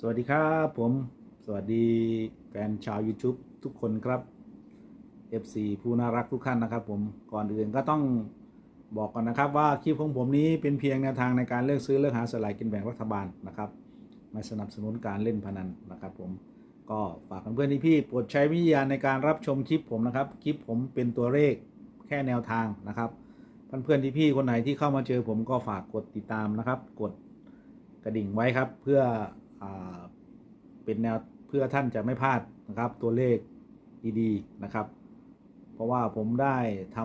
สวัสดีครับผม สวัสดีแฟนชาว YouTube ทุกคนครับ FC ผู้น่ารักทุกท่านนะครับ ผมก่อนอื่นก็ต้องบอกก่อนนะครับว่าคลิปของผมนี้เป็นเพียงแนวทางในการเลือกซื้อเลือกหาสลากกินแบ่งรัฐบาลนะครับไม่สนับสนุนการเล่นพนันนะครับ ผมก็ฝากเพื่อนๆพี่ๆโปรดใช้วิทยาณในการรับชมคลิปผมนะครับคลิปผมเป็นตัวเลขแค่แนวทางนะครับเพื่อนๆพี่ๆคนไหนที่เข้ามาเจอผมก็ฝากกดติดตามนะครับ กดกระดิ่งไว้ครับเพื่อ เป็นแนวเพื่อท่านจะไม่พลาดนะครับ ตัวเลขดีๆนะครับ เพราะว่าผมได้ท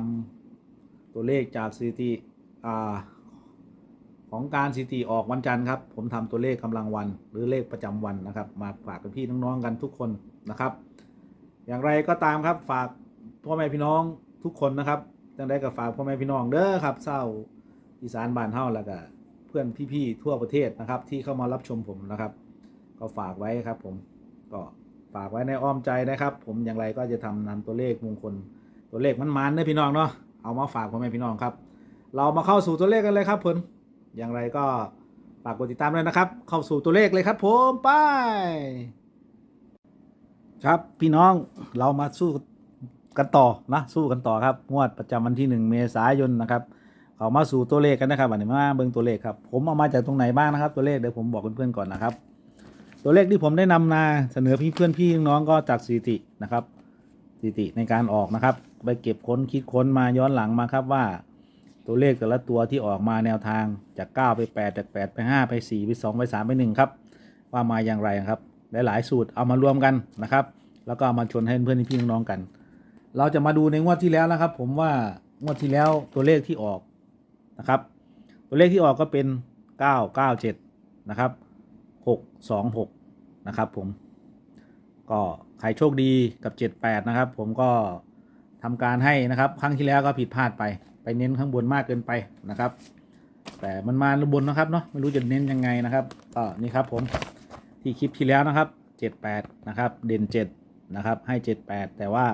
ำตัวเลขจากสถิติของการสถิติออกวันจันทร์ครับ ผมทำตัวเลขกำลังวันหรือเลขประจำวันนะครับ มาฝากกับพี่น้องๆกันทุกคนนะครับ อย่างไรก็ตามครับฝากพ่อแม่พี่น้องทุกคนนะครับจังได้กับฝากพ่อแม่พี่น้องเด้อครับเศร้าอีสานบ้านเฮาแล้วก็ เพื่อนพี่ๆทั่วประเทศนะครับ ที่เข้ามารับชมผมนะครับ ก็ฝากไว้ครับ ผมก็ฝากไว้ในอ้อมใจนะครับ ผมอย่างไรก็จะทำนำตัวเลขมงคลตัวเลขมันๆเด้อพี่น้องเนาะเอามาฝากพ่อแม่พี่น้องครับ เรามาเข้าสู่ตัวเลขกันเลยครับผมอย่างไรก็ฝากกดติดตามด้วยนะครับ เข้าสู่ตัวเลขเลยครับ ผมไป ครับพี่น้องเรามาสู้กันต่อนะสู้กันต่อครับงวดประจำวันที่หนึ่งเมษายนนะครับ เขามาสู่ตัวเลขกันนะครับวันนี้มาเบิ่งตัวเลขครับ ผมเอามาจากตรงไหนบ้างนะครับ ตัวเลขเดี๋ยวผมบอกเพื่อนๆก่อนนะครับ ตัวเลขที่ผมได้นำมาเสนอพี่เพื่อนพี่น้องก็จากสถิตินะครับสถิติในการออกนะครับ ไปเก็บค้นคิดค้นมาย้อนหลังมาครับว่า ตัวเลขแต่ละตัวที่ออกมาแนวทางจาก 9 ไป 8 จาก 8 ไป 5 ไป 4 ไป 2 ไป 3 ไป 1 ครับ ว่ามาอย่างไรครับ หลาย ๆ สูตรเอามารวมกันนะครับ แล้วก็เอามาชนให้เพื่อนพี่น้องกัน เราจะมาดูในงวดที่แล้วนะครับ ผมว่างวดที่แล้วตัวเลขที่ออก นะครับ ตัวเลขที่ออกก็เป็น 997 นะครับ 626 นะครับผม ก็ใครโชคดีกับ 78 นะครับ ผมก็ทำการให้นะครับ ครั้งที่แล้วก็ผิดพลาดไป ไปเน้นข้างบนมากเกินไปนะครับ แต่มันมาบนนะครับเนาะ ไม่รู้จะเน้นยังไงนะครับ ก็นี่ครับผมที่คลิปที่แล้วนะครับ 78 นะครับ เด่น 7 นะครับ ให้ 78 แต่ว่า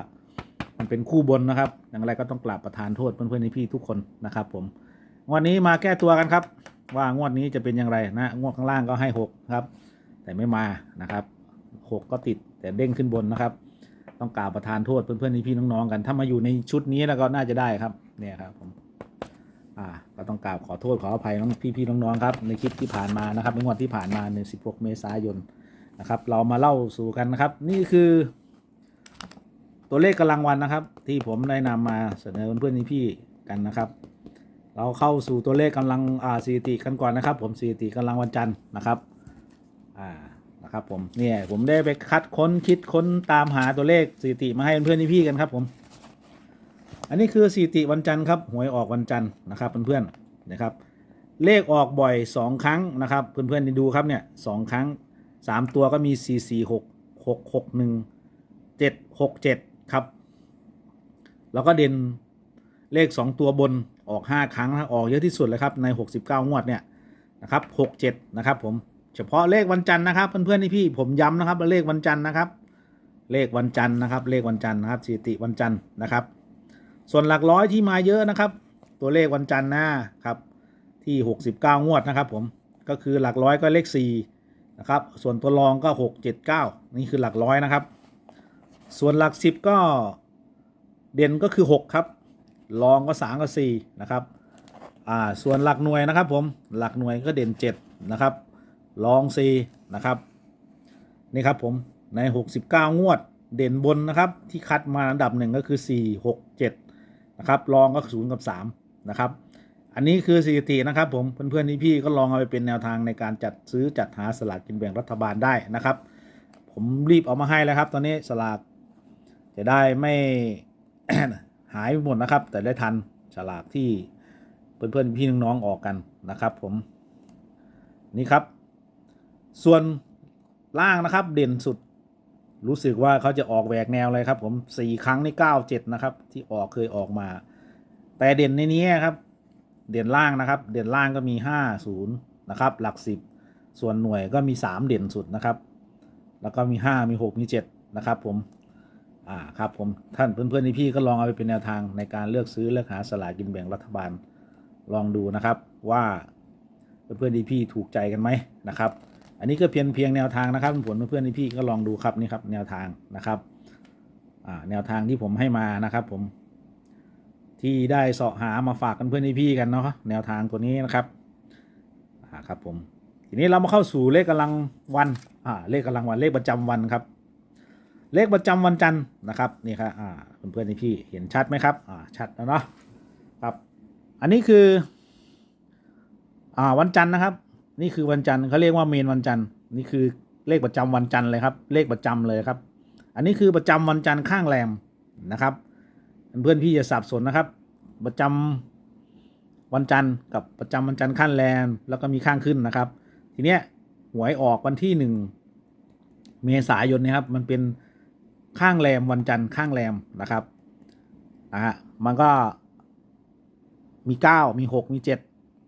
มันเป็นคู่บนนะครับ อย่างไรก็ต้องกราบประทานโทษเพื่อนๆพี่ๆทุกคนนะครับผม งวันนี้มาแก้ตัวกันครับ ว่างวดนี้จะเป็นอย่างไรนะงวดข้างล่างก็ให้6ครับ แต่ไม่มานะครับ6ก็ติดแต่เด้งขึ้นบนนะครับ ต้องกราบประทานโทษเพื่อนๆพี่ๆน้องๆกัน ถ้ามาอยู่ในชุดนี้แล้วก็น่าจะได้ครับเนี่ยครับผมอ่าก็ต้องกราบขอโทษขออภัยน้องพี่ๆน้องๆครับในคลิปที่ผ่านมานะครับในงวดที่ผ่านมาใน16 เมษายนนะครับ เรามาเล่าสู่กันนะครับ นี่คือ ตัวเลขกำลังวันนะครับ ที่ผมได้นำมาเสนอเพื่อนๆพี่ๆกันนะครับ เราเข้าสู่ตัวเลขกำลังอ่าสถิติกันก่อนนะครับ ผมสถิติกำลังวันจันทร์นะครับอ่านะครับผมเนี่ยผมได้ไปคัดค้นคิดค้นตามหาตัวเลขสถิติมาให้เพื่อนๆพี่ๆกันครับผม อันนี้คือสถิติวันจันทร์ครับหวยออกวันจันทร์นะครับเพื่อนๆนะครับ เลขออกบ่อย 2 ครั้งนะครับ เพื่อนๆดูครับเนี่ยสองครั้ง 3 ตัวก็มี 4 4 6 6 6 1 7 6 7 ครับ แล้วก็เด่นเลข 2 ตัวบน ออก 5 ครั้งนะออกเยอะที่สุดเลยครับใน 69 งวดเนี่ยนะครับ6 7นะครับผมเฉพาะเลขวันจันทร์นะครับเพื่อนๆที่พี่ผมย้ำนะครับเลขวันจันทร์นะครับ เลขวันจันทร์นะครับ เลขวันจันทร์นะครับสถิติวันจันทร์นะครับ ส่วนหลักร้อยที่มาเยอะนะครับ ตัวเลขวันจันทร์นะครับที่ 69 งวดนะครับผมก็คือหลักร้อยก็เลข4นะครับส่วนตัวรองก็ 6 7 9 นี่คือหลักร้อยนะครับ ส่วนหลัก 10 ก็เด่นก็คือ 6 ครับ รองก็3กับ4นะครับอ่าส่วนหลักหน่วยนะครับผมหลักหน่วยก็เด่น7นะครับรอง4นะครับนี่ครับผมใน 69 งวดเด่นบนนะครับที่คัดมาอันดับหนึ่งก็คือ 4 6 7นะครับรองก็ศูนย์กับสามนะครับอันนี้คือสถิตินะครับผมเพื่อนๆพี่ๆก็ลองเอาไปเป็นแนวทางในการจัดซื้อจัดหาสลากกินแบ่งรัฐบาลได้นะครับ ผมรีบเอามาให้แล้วครับ ตอนนี้สลากจะได้ไม่ายไปหมดนะครับ แต่ได้ทันสลากที่เพื่อนๆพี่น้องๆออกกันนะครับ ผมนี่ครับ ส่วนล่างนะครับ เด่นสุด รู้สึกว่าเขาจะออกแหวกแนวเลยครับ ผมสี่ครั้งในเก้าเจ็ดนะครับ ที่ออกเคยออกมา แต่เด่นในนี้ครับ เด่นล่างนะครับ เด่นล่างก็มีห้าศูนย์นะครับ หลักสิบส่วนหน่วยก็มีสามเด่นสุดนะครับ แล้วก็มีห้ามีหกมีเจ็ดนะครับ ผม อ่าครับผมท่านเพื่อนๆพี่ๆก็ลองเอาไปเป็นแนวทางในการเลือกซื้อเลือกหาสลากกินแบ่งรัฐบาลลองดูนะครับว่าเพื่อนๆพี่ๆถูกใจกันไหมนะครับ อันนี้ก็เพียงเพียงแนวทางนะครับผลเพื่อนๆพี่ๆก็ลองดูครับนี่ครับแนวทางนะครับอ่าแนวทางที่ผมให้มานะครับ ผม ที่ได้เสาะหามาฝากกันเพื่อนพี่ๆกันเนาะแนวทางตัวนี้นะครับอ่าครับผมทีนี้เรามาเข้าสู่เลขกำลังวันอ่าเลขกำลังวันเลขประจำวันครับ เลขประจำวันจันทร์นะครับนี่ครับอ่าเพื่อนๆพี่เห็นชัดไหมครับอ่าชัดแล้วเนาะครับ อันนี้คืออ่าวันจันทร์นะครับ นี่คือวันจันทร์เขาเรียกว่าเมนวันจันทร์นี่คือเลขประจำวันจันทร์เลยครับ เลขประจำเลยครับ อันนี้คือประจำวันจันทร์ข้างแรมนะครับ เพื่อนพี่อย่าสับสนนะครับ ประจำวันจันทร์กับประจำวันจันทร์ข้างแรมแล้วก็มีข้างขึ้นนะครับ ทีเนี้ยหวยออกวันที่หนึ่งเมษายนนะครับ มันเป็น ข้างแรมวันจันทร์ข้างแรมนะครับนะฮะมันก็มีเก้ามีหกมีเจ็ด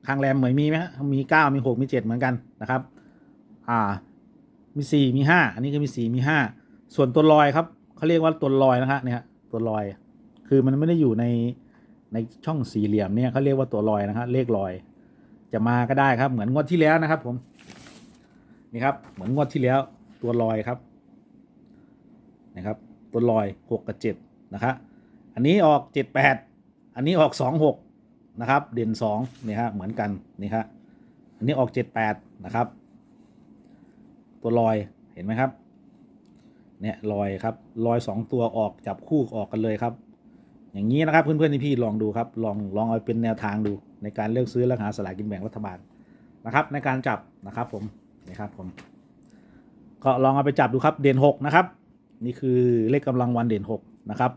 ข้างแรมเหมือนมีไหมฮะมีเก้ามีหกมีเจ็ดเหมือนกันนะครับอ่ามีสี่มีห้าอันนี้ก็มีสี่มีห้าส่วนตัวลอยครับเขาเรียกว่าตัวลอยนะฮะเนี่ยตัวลอย คือมันไม่ได้อยู่ในในช่องสี่เหลี่ยมเนี่ยเขาเรียกว่าตัวลอยนะครับเลขลอย จะมาก็ได้ครับเหมือนงวดที่แล้วนะครับผมนี่ครับเหมือนงวดที่แล้วตัวลอยครับ นะครับตัวลอยหกกับเจ็ดนะครับอันนี้ออกเจ็ดแปดอันนี้ออกสองหกนะครับ เด่นสองนี่ฮะเหมือนกันนี่ครับอันนี้ออกเจ็ดแปดนะครับ ตัวลอยเห็นไหมครับเนี่ยลอยครับลอยสองตัวออกจับคู่ออกกันเลยครับ อย่างนี้นะครับเพื่อนๆที่พี่ลองดูครับลองลองเอาเป็นแนวทางดูในการเลือกซื้อและหาสลากกินแบ่งรัฐบาลนะครับ ในการจับนะครับผมนี่ครับผมก็ลองเอาไปจับดูครับเด่นหกนะครับ นี่คือเลขกำลังวันเด่นหกนะครับ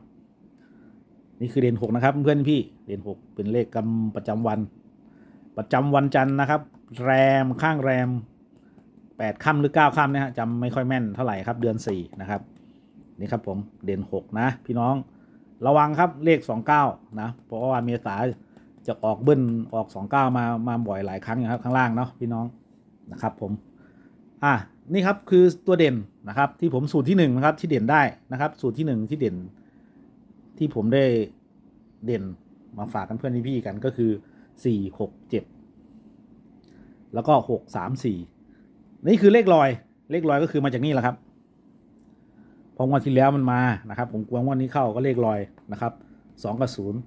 นี่คือเด่นหกนะครับเพื่อนพี่เด่นหกเป็นเลขกำประจำวัน ประจำวันจันทร์นะครับ แรมข้างแรมแปดค่ำหรือเก้าค่ำนะฮะจำไม่ค่อยแม่นเท่าไหร่ครับเดือนสี่นะครับนี่ครับผมเด่นหกนะ พี่น้องระวังครับเลขสองเก้านะเพราะว่าเมษาจะออกเบิ้ลออกสองเก้ามามาบ่อยหลายครั้งอยู่ครับข้างล่างเนาะพี่น้องนะครับผม อะ นี่ครับคือตัวเด่นนะครับ ที่ผมสูตรที่หนึ่งนะครับที่เด่นได้นะครับ สูตรที่หนึ่งที่เด่น ที่ผมได้เด่นมาฝากกันเพื่อนพี่กันก็คือสี่หกเจ็ดแล้วก็หกสามสี่นี่คือเลขลอย เลขลอยก็คือมาจากนี่แหละครับเพองวดที่แล้วมันมานะครับ ผมกลัวงวันนี้เข้าก็เลขลอยนะครับสองกับศูนย์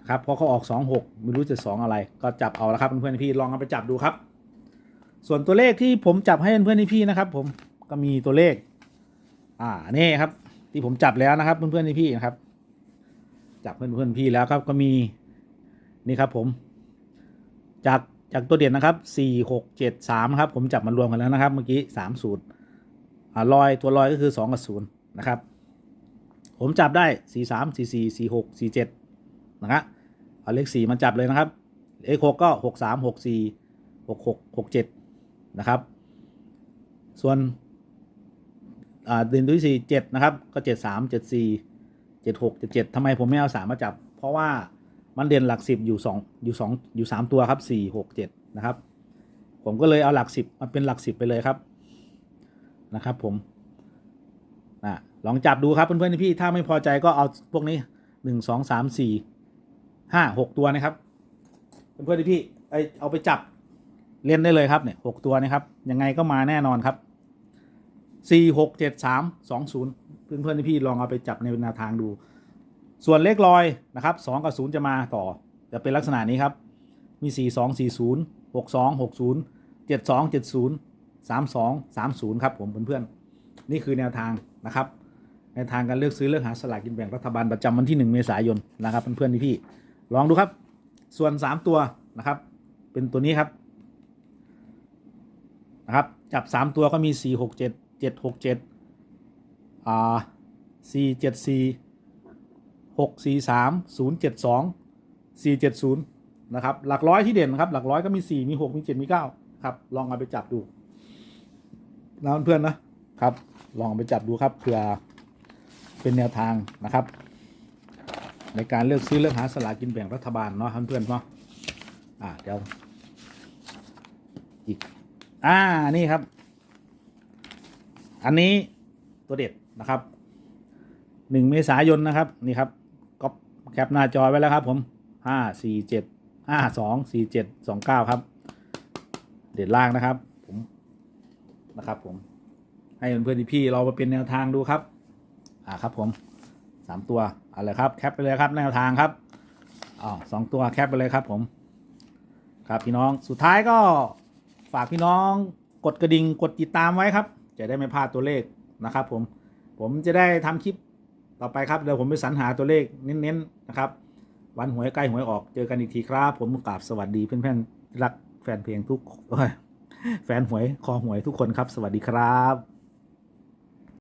นะครับเพราะเขาออกสองหกไม่รู้จะสองอะไร ก็จับเอาละครับเพื่อนๆพี่ลองเอาไปจับดูครับ ส่วนตัวเลขที่ผมจับให้เพื่อนๆพี่นะครับ ผมก็มีตัวเลข อ่านี่ครับ ที่ผมจับแล้วนะครับ เพื่อนๆพี่นะครับ จับเพื่อนๆพี่แล้วครับ ก็มีนี่ครับ ผม จากจากตัวเด่นนะครับสี่หกเจ็ดสามครับ ผมจับมารวมกันแล้วนะครับ เมื่อกี้สามสูตรอ่าลอยตัวลอยก็คือสองกับศูนย์นะครับ ผมจับได้สี่สามสี่สี่สี่หกสี่เจ็ดนะครับเอาเลขสี่มาจับเลยนะครับเลขหกก็หกสามหกสี่หกหกหกเจ็ด นะครับ ส่วนด่นตัวที่สี่เจ็ดนะครับ ก็เจ็ดสามเจ็ดสี่เจ็ดหกเจ็ดเจ็ดทำไมผมไม่เอาสามมาจับ เพราะว่ามันเด่นหลักสิบอยู่สองอยู่สองอยู่สามตัวครับสี่หกเจ็ดนะครับ ผมก็เลยเอาหลักสิบมาเป็นหลักสิบไปเลยครับนะครับ ผมนะลองจับดูครับเพื่อนๆพี่ถ้าไม่พอใจก็เอาพวกนี้หนึ่งสองสามสี่ห้าหกตัวนะครับ เพื่อนๆพี่ไอเอาไปจับ เล่นได้เลยครับเนี่ยหกตัวนะครับ ยังไงก็มาแน่นอนครับสี่หกเจ็ดสามสองศูนย์เพื่อนๆพี่ลองเอาไปจับในแนวทางดู ส่วนเลขลอยนะครับสองกับศูนย์จะมาต่อ จะเป็นลักษณะนี้ครับ มีสี่สองสี่ศูนย์หกสองหกศูนย์เจ็ดสองเจ็ดศูนย์สามสองสามศูนย์ครับผมเพื่อนๆนี่คือแนวทางนะครับแนทางการเลือกซื้อเลือกหาสลากกินแบ่งรัฐบาลประจำวันที่หนึ่งเมษายนนะครับเพื่อนๆพี่ๆลองดูครับ ส่วนสามตัวนะครับ เป็นตัวนี้ครับ นะครับ จับสามตัวก็มีสี่หกเจ็ดเจ็ดหกเจ็ดอ่าสี่เจ็ดสี่หกสี่สามศูนย์เจ็ดสองสี่เจ็ดศูนย์นะครับ หลักร้อยที่เด่นครับ หลักร้อยก็มีสี่มีหกมีเจ็ดมีเก้าครับ ลองเอาไปจับดูนะเพื่อนๆนะครับ ลองเอาไปจับดูครับเผื่อเป็นแนวทางนะครับ ในการเลือกซื้อเลือกหาสลากกินแบ่งรัฐบาลเนาะเพื่อนๆเนาะอ่าเดี๋ยวอีก อ่านี่ครับ อันนี้ตัวเด็ดนะครับหนึ่งเมษายนนะครับ นี่ครับก็แคปหน้าจอไว้แล้วครับผมห้าสี่เจ็ดห้าสองสี่เจ็ดสองเก้าครับ เด็ดล่างนะครับ ผมนะครับ ผม ให้เพื่อนๆพี่เรามาเป็นแนวทางดูครับ อ่าครับ ผมสามตัวเอะไรครับ แคปไปเลยครับ แนวทางครับอ๋อสองตัวแคปไปเลยครับ ผม ครับพี่น้องสุดท้ายก็ ฝากพี่น้องกดกระดิ่งกดติดตามไว้ครับ จะได้ไม่พลาดตัวเลขนะครับ ผมผมจะได้ทำคลิปต่อไปครับเดี๋ยวผมไปสรรหาตัวเลขเน้นๆนะครับ วันหวยใกล้หวยออกเจอกันอีกทีครับ ผมกราบสวัสดีเพื่อนๆรักแฟนเพลงทุกแฟนหวยคอหวยทุกคนครับ สวัสดีครับ